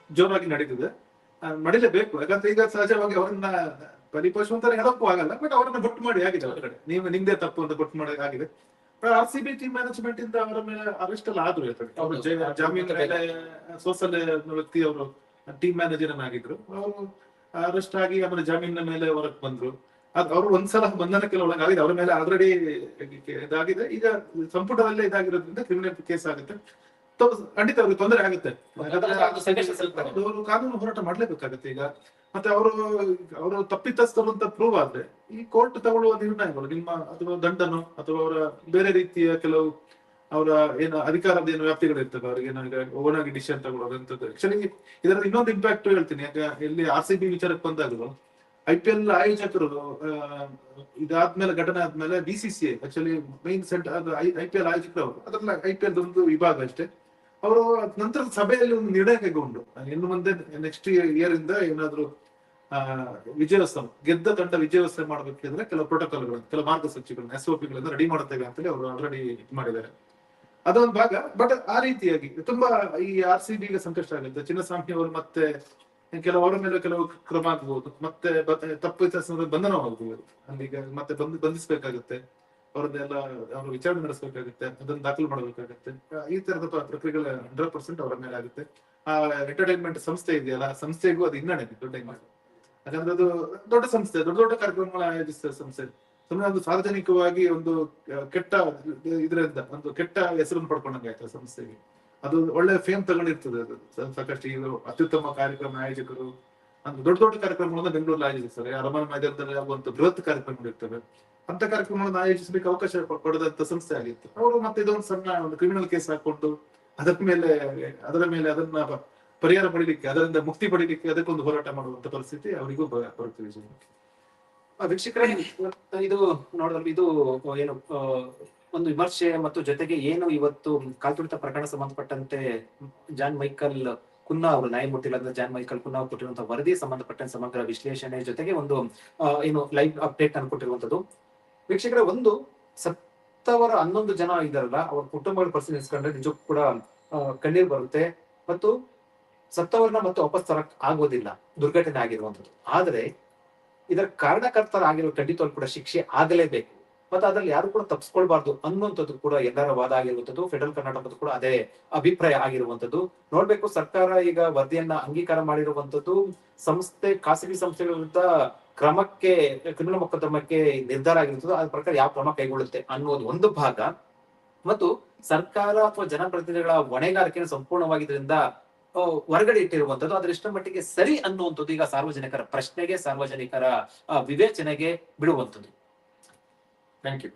ಜೋರಾಗಿ ನಡೀತಿದೆ. ನಡೀಲೇಬೇಕು. ಯಾಕಂದ್ರೆ ಈಗ ಸಹಜವಾಗಿ ಅವರನ್ನ ಪರಿಪೋಷು ಅಂತ ಹೇಳಕ್ಕೂ ಆಗಲ್ಲ ಬಟ್ ಅವರನ್ನ ಬೊಟ್ಟು ಮಾಡಿ ಆಗಿದೆ ಅವರ ಕಡೆ ನೀವು ನಿಮ್ದೇ ತಪ್ಪು ಅಂತ ಬೊಟ್ಟು ಮಾಡಿ ಆಗಿದೆ. R C B team management ಇಂದ ಅವರ ಮೇಲೆ ಅರೆಸ್ಟ್ ಎಲ್ಲ ಆದ್ರು ಅವರು ಜಾಮೀನು ವ್ಯಕ್ತಿ ಅವರು ಟೀಮ್ ಮ್ಯಾನೇಜರ್ ಆಗಿದ್ರು ಅವರು ಅರೆಸ್ಟ್ ಆಗಿ ಆಮೇಲೆ ಜಾಮೀನಿನ ಮೇಲೆ ಹೊರಗೆ ಬಂದ್ರು. ಅದ್ ಅವರು ಒಂದ್ಸಲ ಬಂಧನಕ್ಕೆಲ್ಲ ಒಳಗಾಗಿದೆ ಅವ್ರ ಮೇಲೆ ಆಲ್ರೆಡಿ ಇದಾಗಿದೆ. ಈಗ ಸಂಪುಟದಲ್ಲೇ ಇದಾಗಿರೋದ್ರಿಂದ ಕ್ರಿಮಿನಲ್ ಕೇಸ್ ಆಗುತ್ತೆ. ಖಂಡಿತ ಅವ್ರಿಗೆ ತೊಂದರೆ ಆಗುತ್ತೆ. ಅವರು ಕಾನೂನು ಹೋರಾಟ ಮಾಡ್ಲೇಬೇಕಾಗತ್ತೆ ಈಗ. ಮತ್ತೆ ಅವರು ಅವರು ತಪ್ಪಿತಸ್ಥರು ಅಂತ ಪ್ರೂವ್ ಆದ್ರೆ ಈ ಕೋರ್ಟ್ ತಗೊಳ್ಳುವ ನಿರ್ಣಯಗಳು ನಿಮ್ಮ ಅಥವಾ ದಂಡನು ಅಥವಾ ಅವರ ಬೇರೆ ರೀತಿಯ ಕೆಲವು ಅವರ ಏನು ಅಧಿಕಾರದ ಏನು ವ್ಯಾಪ್ತಿಗಳು ಇರ್ತದೆ ಅವ್ರಿಗೆ ಓನ್ ಓನಾಗಿ ಡಿಸಿಷನ್ ತಗೊಳ್ಳೋದಂಥದ್ದು ಆಕ್ಚುಲಿ ಇದರ ಇನ್ನೊಂದು ಇಂಪ್ಯಾಕ್ಟ್ ಹೇಳ್ತೀನಿ. ಯಾಕೆ ಇಲ್ಲಿ ಆರ್ ಸಿ ಬಿ ವಿಚಾರಕ್ಕೆ ಬಂದಾಗಲೂ ಐ ಪಿ ಎಲ್ ಆಯೋಜಕರು ಇದಾದ್ಮೇಲೆ, ಘಟನೆ ಆದ್ಮೇಲೆ B C C main centre ಅದು ಐ ಪಿ ಎಲ್ ಆಯೋಜಕರು ಅವರು. ಅದ್ರಲ್ಲಿ ಐ ಪಿ ಎಲ್ ಒಂದು ವಿಭಾಗ ಅಷ್ಟೇ. ಅವರು ನಂತರ ಸಭೆಯಲ್ಲಿ ಒಂದು ನಿರ್ಣಯ ಕೈಗೊಂಡು ಇನ್ನು ಮುಂದೆ ನೆಕ್ಸ್ಟ್ ಇಯರ್ ಇಂದ ಏನಾದ್ರು ವಿಜಯೋತ್ಸವ, ಗೆದ್ದ ತಂಡ ವಿಜಯೋತ್ಸವ ಮಾಡ್ಬೇಕಿದ್ರೆ ಕೆಲವು ಪ್ರೋಟೋಕಾಲ್ಗಳು ಕೆಲವು ಮಾರ್ಗಸೂಚಿಗಳನ್ನ ಎಸ್ ಪಿಗಳನ್ನ ರೆಡಿ ಮಾಡುತ್ತೇವೆ ಅಂತೇಳಿ ಅವರು ಆಲ್ರೆಡಿ ಇದು ಮಾಡಿದ್ದಾರೆ. ಅದೊಂದು ಭಾಗ ಬಟ್ ಆ ರೀತಿಯಾಗಿ, ತುಂಬಾ ಈ ಆರ್ ಸಿ ಬಿಗೆ ಸಂಕಷ್ಟ ಆಗುತ್ತೆ. ಚಿನ್ನಸ್ವಾಮಿ ಅವರು ಮತ್ತೆ ಕೆಲವರ ಮೇಲೆ ಕೆಲವು ಕ್ರಮ ಆಗ್ಬಹುದು ಮತ್ತೆ ತಪ್ಪು ಇತಿಹಾಸದ ಬಂಧನ ಅಲ್ಲಿಗೆ ಮತ್ತೆ ಬಂದ್, ಬಂಧಿಸ್ಬೇಕಾಗತ್ತೆ. ಅವ್ರನ್ನೆಲ್ಲ ಅವ್ರ ವಿಚಾರಣೆ ನಡೆಸಬೇಕಾಗುತ್ತೆ. ಅದನ್ನ ದಾಖಲು ಮಾಡಬೇಕಾಗುತ್ತೆ. ಈ ತರದ ಪ್ರಕ್ರಿಯೆಗಳ ಹಂಡ್ರೆಡ್ ಪರ್ಸೆಂಟ್ ಅವರ ಮೇಲೆ ಆಗುತ್ತೆ. ಆ ಎಂಟರ್ಟೈನ್ಮೆಂಟ್ ಸಂಸ್ಥೆ ಇದೆಯಲ್ಲ ಸಂಸ್ಥೆಗೂ ಅದು ಹಿನ್ನಡೆ ದೊಡ್ಡ ಹಿನ್ನಡೆ. ಯಾಕಂದ್ರೆ ಅದು ದೊಡ್ಡ ಸಂಸ್ಥೆ, ದೊಡ್ಡ ದೊಡ್ಡ ಕಾರ್ಯಕ್ರಮಗಳ ಆಯೋಜಿಸಿದ ಸಂಸ್ಥೆ. ಸುಮ್ಮನೆ ಒಂದು ಸಾರ್ವಜನಿಕವಾಗಿ ಒಂದು ಕೆಟ್ಟ ಇದರಿಂದ, ಒಂದು ಕೆಟ್ಟ ಹೆಸರನ್ನು ಪಡ್ಕೊಂಡಂಗೆ ಆಯ್ತು ಸಂಸ್ಥೆಗೆ. ಅದು ಒಳ್ಳೆ ಫೇಮ್ ತಗೊಂಡಿರ್ತದೆ ಅದು. ಸಾಕಷ್ಟು ಈಗ ಅತ್ಯುತ್ತಮ ಕಾರ್ಯಕ್ರಮ ಆಯೋಜಕರು ಅಂತ ದೊಡ್ಡ ದೊಡ್ಡ ಕಾರ್ಯಕ್ರಮಗಳನ್ನ ಬೆಂಗಳೂರಲ್ಲಿ ಆಯೋಜಿಸ್ತಾರೆ. ಅರಮನೆ ಮೈದಾನದಲ್ಲಿ ಆಗುವಂತ ಬೃಹತ್ ಕಾರ್ಯಕ್ರಮಗಳು ಇರ್ತವೆ. ಅಂತ ಕಾರ್ಯಕ್ರಮಗಳನ್ನ ಆಯೋಜಿಸಲಿಕ್ಕೆ ಅವಕಾಶ ಕೊಡದಂತ ಸಂಸ್ಥೆ ಆಗಿತ್ತು. ಅವರು ಮತ್ತೆ ಇದೊಂದು ಸಣ್ಣ ಒಂದು ಕ್ರಿಮಿನಲ್ ಕೇಸ್ ಹಾಕೊಂಡು ಅದರ ಮೇಲೆ ಅದರ ಮೇಲೆ ಅದನ್ನ ಪರಿಹಾರ ಪಡಿಲಿಕ್ಕೆ, ಅದರಿಂದ ಮುಕ್ತಿ ಪಡಿಲಿಕ್ಕೆ ಅದಕ್ಕೊಂದು ಹೋರಾಟ ಮಾಡುವಂತ ಪರಿಸ್ಥಿತಿ ಅವರಿಗೂ ಬರುತ್ತೆ ವೀಕ್ಷಕರೇ, ಇದು ನೋಡಿದ್ರೆ ಇದು ಏನು ಒಂದು ವಿಮರ್ಶೆ ಮತ್ತು ಜೊತೆಗೆ ಏನು ಇವತ್ತು ಕಾಲ್ತುಳಿತ ಪ್ರಕರಣ ಸಂಬಂಧಪಟ್ಟಂತೆ ಜಾನ್ ಮೈಕಲ್ ಕುನ್ನಾ ಅವರು ನ್ಯಾಯಮೂರ್ತಿಗಳಾದ ಜಾನ್ ಮೈಕಲ್ ಕುನ್ನಾ ಅವರು ಕೊಟ್ಟಿರುವಂತಹ ವರದಿ ಸಂಬಂಧಪಟ್ಟಂತೆ ಸಮಗ್ರ ವಿಶ್ಲೇಷಣೆ ಜೊತೆಗೆ ಒಂದು ಏನು ಲೈವ್ ಅಪ್ಡೇಟ್ ಅನ್ನು ಕೊಟ್ಟಿರುವಂತದ್ದು ವೀಕ್ಷಕರ, ಒಂದು ಸತ್ತವರ ಹನ್ನೊಂದು ಜನ ಇದಾರಲ್ಲ ಅವರ ಕುಟುಂಬಗಳ ಪರಿಸ್ಥಿತಿ ಪರಿಶೀಲಿಸ್ಕೊಂಡ್ರೆ ನಿಜಕ್ಕೂ ಕೂಡ ಕಣ್ಣೀರು ಬರುತ್ತೆ. ಮತ್ತು ಸತ್ತವರನ್ನ ಮತ್ತೆ ವಾಪಸ್ ತರಕ್ ಆಗೋದಿಲ್ಲ, ದುರ್ಘಟನೆ ಆಗಿರುವಂತದ್ದು ಆದ್ರೆ ಇದರ ಕಾರಣಕರ್ತರಾಗಿರೋ ಖಂಡಿತವಾಗ್ಲೂ ಕೂಡ ಶಿಕ್ಷೆ ಆಗಲೇಬೇಕು. ಮತ್ತೆ ಅದ್ರಲ್ಲಿ ಯಾರು ಕೂಡ ತಪ್ಪಿಸ್ಕೊಳ್ಬಾರ್ದು ಅನ್ನುವಂಥದ್ದು ಕೂಡ ಎಲ್ಲರ ವಾದ ಆಗಿರುವಂತದ್ದು ಫೆಡರಲ್ ಕರ್ನಾಟಕದ ಕೂಡ ಅದೇ ಅಭಿಪ್ರಾಯ ಆಗಿರುವಂತದ್ದು ನೋಡ್ಬೇಕು ಸರ್ಕಾರ ಈಗ ವರದಿಯನ್ನ ಅಂಗೀಕಾರ ಮಾಡಿರುವಂತದ್ದು ಸಂಸ್ಥೆ, ಖಾಸಗಿ ಸಂಸ್ಥೆಗಳ ವಿರುದ್ಧ ಕ್ರಮಕ್ಕೆ, ಕ್ರಿಮಿನಲ್ ಮೊಕದ್ದಮಕ್ಕೆ ನಿರ್ಧಾರ ಆಗಿರುತ್ತದೆ ಅದ್ರ ಪ್ರಕಾರ ಯಾವ ಕ್ರಮ ಕೈಗೊಳ್ಳುತ್ತೆ ಅನ್ನೋದು ಒಂದು ಭಾಗ. ಮತ್ತು ಸರ್ಕಾರ ಅಥವಾ ಜನಪ್ರತಿನಿಧಿಗಳ ಹೊಣೆಗಾರಿಕೆಯನ್ನು ಸಂಪೂರ್ಣವಾಗಿ ಇದರಿಂದ ಹೊರಗಡೆ ಇಟ್ಟಿರುವಂತದ್ದು ಎಷ್ಟರ ಮಟ್ಟಿಗೆ ಸರಿ ಅನ್ನುವಂಥದ್ದು ಈಗ ಸಾರ್ವಜನಿಕರ ಪ್ರಶ್ನೆಗೆ, ಸಾರ್ವಜನಿಕರ ವಿವೇಚನೆಗೆ ಬಿಡುವಂಥದ್ದು. Thank you.